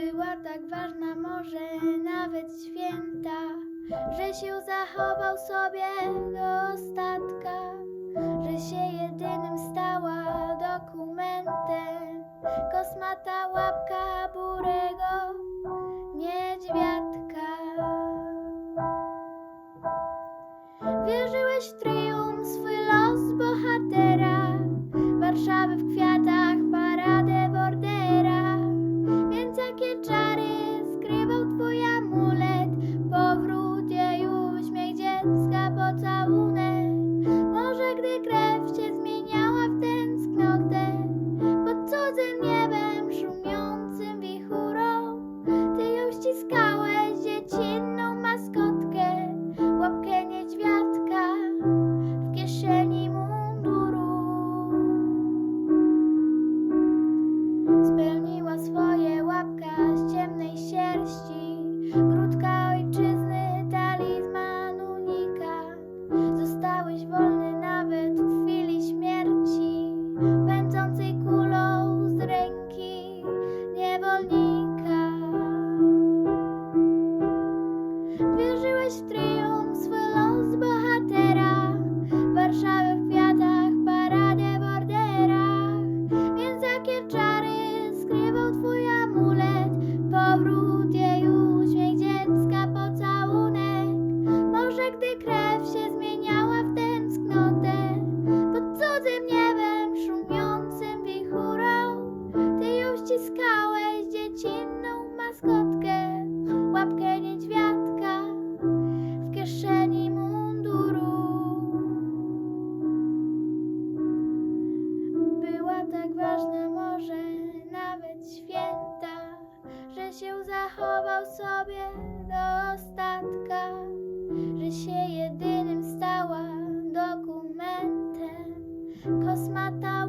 była tak ważna, może nawet święta, że się zachował sobie do ostatka, że się jedynym stała dokumentem kosmata łapka burego niedźwiadka. Wierzyłeś w tryb I was running. ważne może nawet święta, że się zachował sobie do ostatka, że się jedynym stała dokumentem kosmata.